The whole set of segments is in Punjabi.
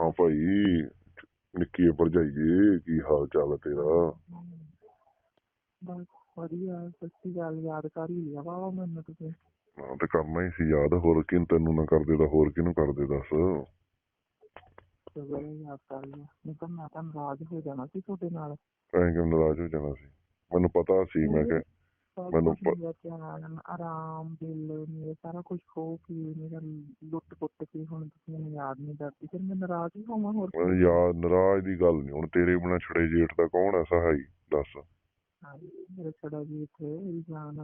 ਹਾਂ ਭਾਈ ਨਿੱਕੀ ਭਰਜਾਈਏ ਕੀ ਹਾਲ ਚਾਲ ਹੈ ਤੇਰਾ? ਬਸ ਵਧੀਆ ਸੱਚੀ ਗੱਲ ਯਾਦ ਕਰ ਹੀ ਲਿਆ ਵਾ ਮੈਨੂੰ ਤੁਸੀਂ ਹਾਂ ਤੇ ਕਰਨਾ ਹੀ ਸੀ ਯਾਦ ਹੋਰ ਕਿਨ ਤੈਨੂੰ ਨਾ ਕਰਦੇ ਤਾਂ ਹੋਰ ਕਿਹਨੂੰ ਕਰਦੇ ਦੱਸ? ਚਲੋ ਯਾਦ ਕਰ ਲਿਆ। ਨਹੀਂ ਤਾਂ ਮੈਂ ਤਾਂ ਨਾਰਾਜ਼ ਹੋ ਜਾਣਾ ਸੀ ਤੁਹਾਡੇ ਨਾਲ। ਐਂ ਕਿਉਂ ਨਾਰਾਜ਼ ਹੋ ਜਾਣਾ ਸੀ? ਮੈਨੂੰ ਪਤਾ ਸੀ ਮੈਂ ਕਿ ਮੈਨੂੰ ਆਰਾਮ ਦਿਲ ਮੇਰੇ ਸਾਰਾ ਕੁਝ ਖੋ ਕੇ ਮੇਰਾ ਲੁੱਟ ਪੁੱਟ ਕੇ ਹੁਣ ਤੁਸੀਂ ਮੈਨੂੰ ਯਾਦ ਨਹੀਂ ਕਰਦੀ ਫਿਰ ਮੈਂ ਨਾਰਾਜ਼ ਹੀ ਹੋਵਾਂ ਹੋਰ ਕੀ? ਯਾਰ ਨਾਰਾਜ਼ ਦੀ ਗੱਲ ਨਹੀਂ ਹੁਣ ਤੇਰੇ ਬਿਨਾ ਛੜੇ ਜੇਠ ਦਾ ਕੌਣ ਐ ਸਹਾਈ ਦੱਸ। ਮੇਰਾ ਛੜਾ ਜੀ ਇੱਥੇ ਮੇਰੀ ਜਾਨ।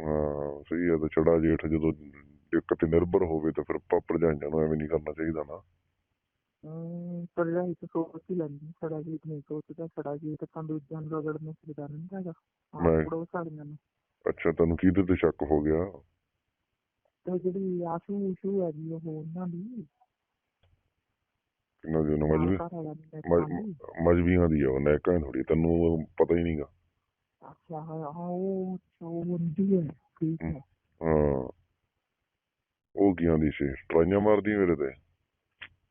ਹਾਂ ਸਹੀ ਹੈ ਤਾਂ ਛੜਾ ਜੇਠ ਜਦੋਂ ਇੱਕ ਤੇ ਨਿਰਭਰ ਹੋਵੇ ਤਾਂ ਫਿਰ ਪਾਪੜ ਜਾਈਆਂ ਨੂੰ ਐਵੇਂ ਨਹੀਂ ਕਰਨਾ ਚਾਹੀਦਾ ਨਾ। ਤਾਂ ਸੋਚ ਹੀ ਲੈਂਦੀ ਛੜਾ ਜੀ ਨਹੀਂ ਸੋਚਦਾ ਛੜਾ ਜੀ ਤਾਂ ਦੂਜਿਆਂ ਨੂੰ ਰਗੜਨ ਫਿਰਦਾ ਰਹਿੰਦਾ ਹੈਗਾ। ਮੈਂ- ਪੜੋ ਸਾੜੀਆਂ ਨੂੰ। ਅੱਛਾ ਤੈਨੂੰ ਕਿਹਦੇ ਤੇ ਸ਼ੱਕ ਹੋ ਗਿਆ? ਤੇ ਜਿਹੜੀ ਆਸ਼ੂ ਊਸ਼ੂ ਹੈ ਜੀ ਉਹ ਉਹਨਾਂ ਦੀ। ਕਿੰਨਾ ਦੀ ਮਜਬੀ ਘਰ ਵਾਲਾ। ਮਜਬੀਆਂ ਦੀ ਆ ਉਹ ਨੈਕਾਂ ਥੋੜੀ ਤੈਨੂੰ ਉਹ ਪਤਾ ਹੀ ਨਹੀਂਗਾ। ਅੱਛਾ ਹਾਂ ਹਾਂ, ਉਹ ਉਹ ਹੁੰਦੀ ਹੈ ਠੀਕ ਹੈ। ਹਾਂ। ਉਹ ਕੀ ਆਂਦੀ ਸੀ? ਟਰਾਈਆਂ ਮਾਰਦੀ ਮੇਰੇ ਤੇ?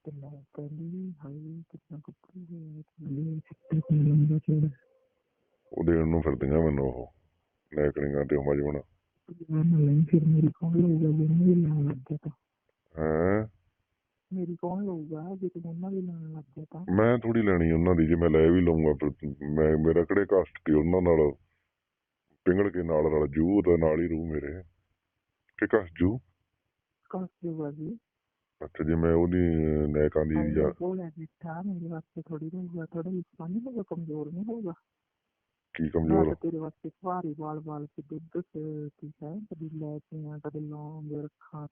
ਤੇ ਮੈਂ ਕਹਿੰਦੀ ਹਾਈ ਕਿੰਨਾ ਕੁੱਪੜੀ ਹੈ ਕਹਿੰਦੀ ਸਿੱਟੇ ਕੋਲ ਲੰਗਾ ਚੜ ਉਹ ਦੇਣ ਨੂੰ ਫਿਰਦੀਆਂ ਮੈਨੂੰ ਉਹ ਨੈਕੜੀਆਂ ਤੇ ਉਹ ਮਜਬਣਾ ਮੈਂ ਨਹੀਂ ਫਿਰ ਮੇਰੀ ਕੌਣ ਲਊਗਾ ਜੇ ਮੇਰੀ ਲਾਣ ਲੱਗ ਤਾਂ ਹੈ? ਮੇਰੀ ਕੌਣ ਲਊਗਾ ਜੇ ਤੂੰ ਉਹਨਾਂ ਦੀ ਲਾਣ ਲੱਗ ਗਿਆ ਤਾਂ ਮੈਂ ਥੋੜੀ ਲੈਣੀ ਉਹਨਾਂ ਦੀ, ਜੇ ਮੈਂ ਲੈ ਵੀ ਲਊਂਗਾ ਫਿਰ ਮੈਂ, ਮੇਰਾ ਕਿਹੜੇ ਕਾਸਟ ਤੇ ਉਹਨਾਂ ਨਾਲ ਪਿੰਗਲ ਕੇ ਨਾਲ ਰਲ ਜੂ, ਉਹਦਾ ਨਾਲ ਹੀ ਰੂ ਮੇਰੇ। ਕਿ ਕਸ ਜੂ? ਕਾਸ ਜੂਗਾ ਜੀ ਅੱਛਾ ਜੇ ਮੈਂ ਉਹਦੀ ਨੈਕਾਂ ਦੀ ਹਾਏ, ਜਾਂ ਉਹ ਲੈ ਬਿਠਾ ਮੇਰੇ ਵਾਸਤੇ ਥੋੜੀ ਰਹੂਗਾ ਥੋੜਾ ਇਸਪਾਨੀ ਹੋਗਾ ਕਮਜ਼ੋਰ ਨਹੀਂ ਹੋਗਾ ਕੀ ਕਮਜ਼ੋਰ? ਤਾਂ ਤੇਰੇ ਵਾਸਤੇ ਭਾਰੀ ਵਾਲ ਵਾਲ ਕੇ ਦੁੱਧ ਤੇ ਕੀ ਹੈ ਕਦੀ ਲੈ ਕੇ ਆ ਕਦੇ ਲੌਂਗ ਰੱਖਾਂ।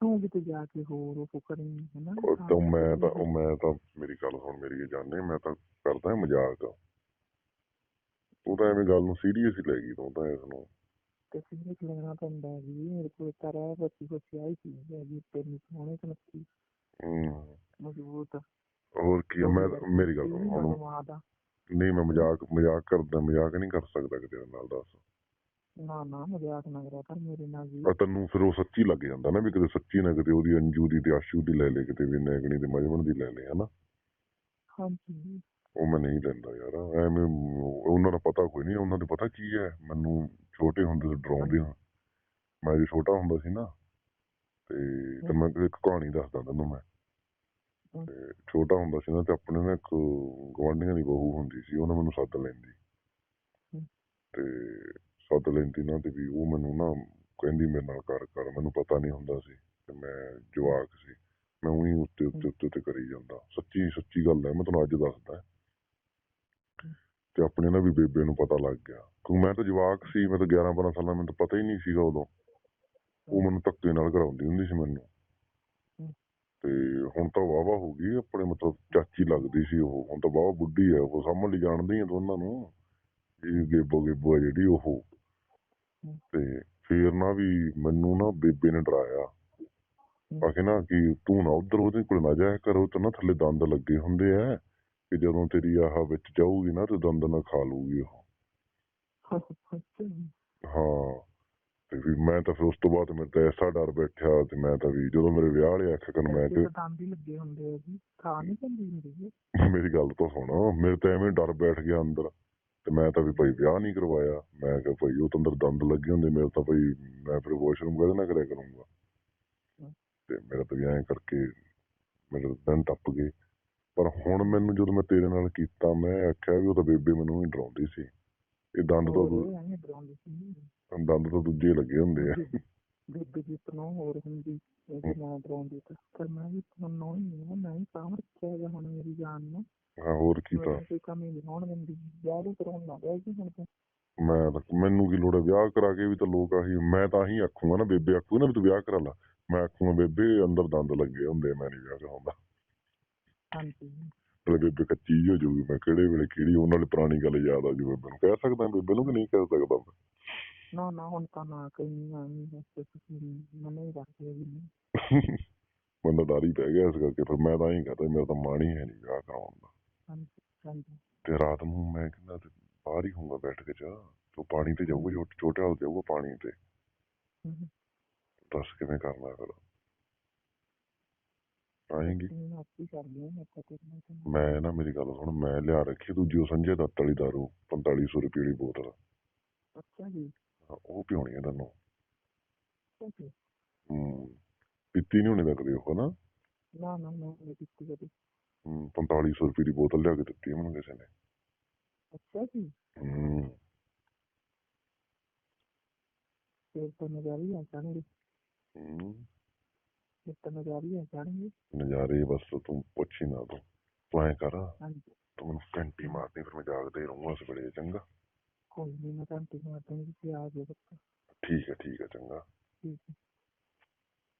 ਤੂੰ ਕਿਤੇ ਜਾ ਕੇ ਹੋਰ ਉਹ ਕਰੀ ਹੈ ਨਾ ਉਹ ਤਾਂ ਮੈਂ ਤਾਂ ਉਹ ਮੈਂ ਤਾਂ ਮੇਰੀ ਗੱਲ ਸੁਣ ਮੇਰੀ ਇਹ ਜਾਣੇ ਮੈਂ ਤਾਂ ਕਰਦਾ ਮਜ਼ਾਕ। ਤੂੰ ਤਾਂ ਐਵੇਂ ਗੱਲ ਨੂੰ ਸੀਰੀਅਸ ਹੀ ਲੈ ਗਈ ਤੂੰ ਤਾਂ ਇਸ ਨੂੰ। ਤੇ ਫਿਰ ਇੱਕ ਲੈਣਾ ਪੈਂਦਾ ਹੈ ਜੀ ਮੇਰੇ ਕੋਲ ਤਾਂ ਰਹਿ ਬੱਚੀ ਬੱਚੀ ਆਈ ਚੀਜ਼ ਹੈ ਜੀ ਤੈਨੂੰ ਸੋਹਣੇ ਸੁਨੱਖੀ ਹੂੰ। ਮਜ਼ਬੂਤ। ਹੋਰ ਕੀ ਆ, ਮੈਂ ਮੇਰੀ ਗੱਲ ਸੁਣ। ਦਾ। ਨਹੀਂ ਮੈਂ ਮਜ਼ਾਕ ਮਜ਼ਾਕ ਕਰਦਾ ਮਜ਼ਾਕ ਨਹੀਂ ਕਰ ਸਕਦਾ ਕਿਤੇ ਨਾਲ ਦੱਸ। ਨਾ ਨਾ ਮਜ਼ਾਕ ਨਾ ਕਰਿਆ ਕਰ ਮੇਰੇ ਨਾਲ ਜੀ ਆ ਤੈਨੂੰ ਫਿਰ ਉਹ ਸੱਚੀ ਲੱਗ ਜਾਂਦਾ ਨਾ ਵੀ ਕਿਤੇ ਸੱਚੀ ਨਾ ਕਿਤੇ ਉਹਦੀ ਅੰਜੂ ਦੀ ਤੇ ਆਸ਼ੂ ਦੀ ਲੈ ਲੈ ਕਿਤੇ ਵੀ ਨੈਗਣੀ ਤੇ ਮਜਮਣ ਦੀ ਲੈ ਲੈ ਹਨਾ? ਹਾਂਜੀ। ਉਹ ਮੈਂ ਨਹੀਂ ਲੈਂਦਾ ਯਾਰ ਐਵੇਂ ਉਹਨਾਂ ਦਾ ਪਤਾ ਕੋਈ ਨਹੀਂ ਉਹਨਾਂ ਦਾ ਪਤਾ ਕੀ ਹੈ ਮੈਨੂੰ ਛੋਟੇ ਹੁੰਦੇ ਤੋਂ ਡਰਾਉਂਦੇ ਹਾਂ। ਮੈਂ ਜਦੋਂ ਛੋਟਾ ਹੁੰਦਾ ਸੀ ਨਾ ਤੇ ਤੇ ਮੈਂ ਇੱਕ ਕਹਾਣੀ ਦੱਸਦਾ ਤੈਨੂੰ ਮੈਂ। ਤੇ ਛੋਟਾ ਹੁੰਦਾ ਸੀ ਨਾ ਤੇ ਆਪਣੇ ਨਾ ਇੱਕ ਗਵਾਂਢੀਆਂ ਦੀ ਬਹੂ ਹੁੰਦੀ ਸੀ ਉਹਨੇ ਮੈਨੂੰ ਸੱਦ ਲੈਂਦੀ। ਤੇ ਸੱਦ ਲੈਂਦੀ ਨਾ ਤੇ ਵੀ ਉਹ ਮੈਨੂੰ ਨਾ ਕਹਿੰਦੀ ਮੇਰੇ ਨਾਲ ਕਰ ਕਰ ਮੈਨੂੰ ਪਤਾ ਨਹੀਂ ਹੁੰਦਾ ਸੀ ਤੇ ਮੈਂ ਜਵਾਕ ਸੀ। ਮੈਂ ਉਹੀ ਉੱਤੇ ਉੱਤੇ ਉੱਤੇ ਉੱਤੇ ਕਰੀ ਜਾਂਦਾ। ਸੱਚੀ ਸੱਚੀ ਗੱਲ ਹੈ ਮੈਂ ਤੁਹਾਨੂੰ ਅੱਜ ਦੱਸਦਾ। ਤੇ ਆਪਣੇ ਨਾ ਵੀ ਬੇਬੇ ਨੂੰ ਪਤਾ ਲੱਗ ਗਿਆ। ਕਿਉਂਕਿ ਮੈਂ ਤਾਂ ਜਵਾਕ ਸੀ ਮੈਂ ਤਾਂ 11 12 ਸਾਲਾਂ ਮੈਨੂੰ ਤਾਂ ਪਤਾ ਹੀ ਨਹੀਂ ਸੀਗਾ ਉਦੋਂ। ਉਹ ਮੈਨੂੰ ਧੱਕੇ ਨਾਲ ਕਰਾਉਂਦੀ ਹੁੰਦੀ ਸੀ ਮੈਨੂੰ। ਤੇ ਹੁਣ ਤਾਂ ਵਾਵਾ ਹੋ ਗਈ ਆਪਣੇ ਮਤਲਬ ਚਾਚੀ ਲੱਗਦੀ ਸੀ ਉਹ। ਹੁਣ ਤਾਂ ਵਾਵਾ ਬੁੱਢੀ ਹੈ ਉਹ ਸਾਹਮਣੇ ਲਈ ਜਾਣਦੀ ਹੈ ਦੋਨਾਂ ਨੂੰ। ਇਹ ਗੇਬੋ ਗੇਬੋ ਜਿਹੜੀ ਉਹ। ਤੇ ਫੇਰ ਨਾ ਵੀ ਮੈਨੂੰ ਨਾ ਬੇਬੇ ਨੇ ਡਰਾਇਆ। ਆਖੇ ਨਾ ਕਿ ਤੂੰ ਨਾ ਉਧਰ ਉਹਦੇ ਕੋਲ ਨਾ ਜਾਇਆ ਕਰ ਤਾਂ ਨਾ ਥੱਲੇ ਦੰਦ ਲੱਗੇ ਹੁੰਦੇ ਆ। ਕਿ ਜਦੋਂ ਤੇਰੀ ਆਹ ਵਿੱਚ ਜਾਊਗੀ ਨਾ ਤੇ ਦੰਦ ਨਾ ਖਾ ਲੂਗੀ ਉਹ। ਹਾਂ ਤੇ ਵੀ ਮੈਂ ਤਾਂ ਫਿਰ ਉਸ ਤੋਂ ਬਾਅਦ ਮੇਰੇ ਤਾਂ ਐਸਾ ਡਰ ਬੈਠਿਆ ਤੇ ਮੈਂ ਤਾਂ ਵੀ ਜਦੋਂ ਮੇਰੇ ਵਿਆਹ ਵਾਲੇ ਆਖਿਆ ਕਰਨ ਮੈਂ ਕਿ ਦੰਦ ਹੀ ਲੱਗੇ ਹੁੰਦੇ ਆ ਜੀ ਖਾ ਨਹੀਂ ਪੈਂਦੀ ਹੁੰਦੀ ਮੇਰੀ ਗੱਲ ਤਾਂ ਸੁਣ ਮੇਰੇ ਤਾਂ ਐਵੇਂ ਡਰ ਬੈਠ ਗਿਆ ਅੰਦਰ ਤੇ ਮੈਂ ਤਾਂ ਵੀ ਭਾਈ ਵਿਆਹ ਨਹੀਂ ਕਰਵਾਇਆ। ਮੈਂ ਕਿਹਾ ਭਾਈ ਉਹ ਤਾਂ ਅੰਦਰ ਦੰਦ ਲੱਗੇ ਹੁੰਦੇ ਮੇਰੇ ਤਾਂ ਭਾਈ ਮੈਂ ਫਿਰ ਵਾਸ਼ਰੂਮ ਕਦੇ ਨਾ ਕਰਿਆ ਕਰੂੰਗਾ। ਤੇ ਮੇਰਾ ਤਾਂ ਵੀ ਐਂ ਕਰਕੇ ਮੇਰੇ ਦਿਨ ਟੱਪ ਗਏ। ਪਰ ਹੁਣ ਮੈਨੂੰ ਜਦੋਂ ਮੈਂ ਤੇਰੇ ਨਾਲ ਕੀਤਾ ਮੈਂ ਆਖਿਆ ਵੀ ਉਹ ਤਾਂ ਬੇਬੇ ਮੈਨੂੰ ਹੀ ਡਰਾਉਂਦੀ ਸੀ। ਇਹ ਦੰਦ ਤਾਂ ਦੂ- ਦੰਦ ਤਾਂ ਦੂਜੇ ਲੱਗੇ ਹੁੰਦੇ ਆ। ਬੇਬੇ ਜੀ ਤੋਂ ਹੋਰ ਹੁੰਦੀ ਇਹ ਨਾ ਡਰਾਉਂਦੀ ਤਾਂ ਪਰ ਮੈਂ ਵੀ ਤੁਹਾਨੂੰ ਹੀ ਹਾਂ ਮੈਂ ਹੀ ਸਾਂਭ ਰੱਖਿਆ ਹੈਗਾ ਹੁਣ ਮੇਰੀ ਜਾਨ ਨੂੰ। ਹਾਂ ਹੋਰ ਕੀ ਤਾਂ। ਕੋਈ ਕਮੀ ਨਹੀਂ ਹੋਣ ਦਿੰਦੀ। ਵਿਆਹ ਦੇ ਕਰਾਉਣ ਲੱਗ ਗਿਆ ਜੀ ਹੁਣ ਤਾਂ। ਮੈਂ ਮੈਨੂੰ ਕੀ ਲੋੜ ਹੈ ਵਿਆਹ ਕਰਾ ਕੇ ਵੀ ਤਾਂ ਲੋਕ ਆਹੀ ਮੈਂ ਤਾਂ ਆਹੀ ਆਖੂੰਗਾ ਨਾ ਬੇਬੇ ਆਖੂ ਨਾ ਵੀ ਤੂੰ ਵਿਆਹ ਕਰਾ ਲਾ। ਮੈਂ ਆਖੂੰਗਾ ਬੇਬੇ ਅੰਦਰ ਦੰਦ ਲੱਗੇ ਹੁੰਦੇ ਮੈਂ ਨਹੀਂ ਵਿਆਹ ਕਰਾਉਂਦਾ। ਹਾਂਜੀ। ਤੇ ਬੇਬੇ ਕੱਚੀ ਹੋ ਜਾਊਗੀ ਮੈਂ ਕਿਹੜੇ ਵੇਲੇ ਕਿਹੜੀ ਉਹਨਾਂ ਦੀ ਪੁਰਾਣੀ ਗੱਲ ਯਾਦ ਆ ਜੂ ਬੇਬੇ ਨੂੰ। ਕਹਿ ਸਕਦਾ ਬੇਬੇ ਨੂੰ ਕਿ ਨਹੀਂ ਕਹਿ ਸਕਦਾ ਮੈਂ? ਨਾ ਨਾ ਹੁਣ ਤਾਂ ਨਾ ਕਹੀਂ ਨਾ ਮਨੇ ਰੱਖਦੇ ਜੀ। ਨਹੀਂ ਤਾਂ ਡਰ ਹੀ ਪੈ ਗਿਆ ਇਸ ਕਰਕੇ ਫਿਰ ਮੈਂ ਤਾਂ ਹੀ ਕਹਤਾ ਮੇਰਾ ਤਾਂ ਮਨ ਹੀ ਹੈ ਨਹੀਂ ਵਿਆਹ ਕਰਾਉਣ ਦਾ। ਹਾਂਜੀ ਹਾਂਜੀ। ਤੇ ਰਾਤ ਨੂੰ ਮੈਂ ਕਹਿੰਦਾ ਤੇ ਬਾਹਰ ਹੀ ਹੋਊਗਾ ਬੈਠ ਕੇ ਜਾ ਤੂੰ ਪਾਣੀ ਤੇ ਜਾਊਗਾ ਛੋਟੇ ਛੋਟੇ ਹਾਲ ਜਾਊਗਾ ਪਾਣੀ ਤੇ। ਦੱਸ ਕਿਵੇਂ ਕਰਨਾ ਫਿਰ। ਆਏਂਗੀ। ਮੈਂ ਨਾ ਮੇਰੀ ਗੱਲ ਸੁਣ ਮੈਂ ਲਿਆ ਰੱਖੀ ਦੂਜੀ ਉਹ ਸੰਜੇ ਦੱਤ ਵਾਲੀ ਦਾਰੂ 4500 ਰੁਪਏ ਦੀ ਬੋਤਲ। ਅੱਛਾ ਜੀ। ਹਾਂ, ਉਹ ਪਿਉਣੀ ਹੈ ਤੈਨੂੰ। ਹੂੰ ਪੀਤੀ ਨਹੀਂ ਹੋਣੀ ਲੱਗਦੀ ਉਹ ਨਾ ਨਾ ਨਾ ਨਾ ਮੈਂ ਕਦੀ। ਹੂੰ 4500 ਰੁਪਏ ਦੀ ਬੋਤਲ ਲਿਆ ਕੇ ਦਿੱਤੀ ਮੈਨੂੰ ਕਿਸੇ ਨੇ। ਅੱਛਾ ਜੀ। ਹੂੰ। ਫਿਰ ਤਾਂ ਨਜ਼ਾਰੀ ਆ ਜਾਣਗੇ। ਹੂੰ। ਫਿਰ ਤਾਂ ਨਜ਼ਾਰੀ ਆ ਜਾਣਗੇ? ਨਜ਼ਾਰੇ ਬਸ ਤੂੰ ਪੁੱਛ ਹੀ ਨਾ ਤੂੰ। ਤੂੰ ਐਂ ਕਰ ਹਾਂਜੀ। ਤੂੰ ਮੈਨੂੰ ਘੰਟੀ ਮਾਰਦੀ ਫਿਰ ਮੈਂ ਜਾਗਦਾ ਹੀ ਰਹੂੰਗਾ ਉਸ ਵੇਲੇ ਚੰਗਾ? ਕੋਈ ਨਹੀਂ ਮੈਂ ਘੰਟੀ ਮਾਰ ਦਾਂਗੀ ਤੁਸੀਂ ਆ ਜਾਓ ਬੱਚਾ ਠੀਕ ਹੈ ਠੀਕ ਹੈ ਚੰਗਾ। ਠੀਕ ਹੈ।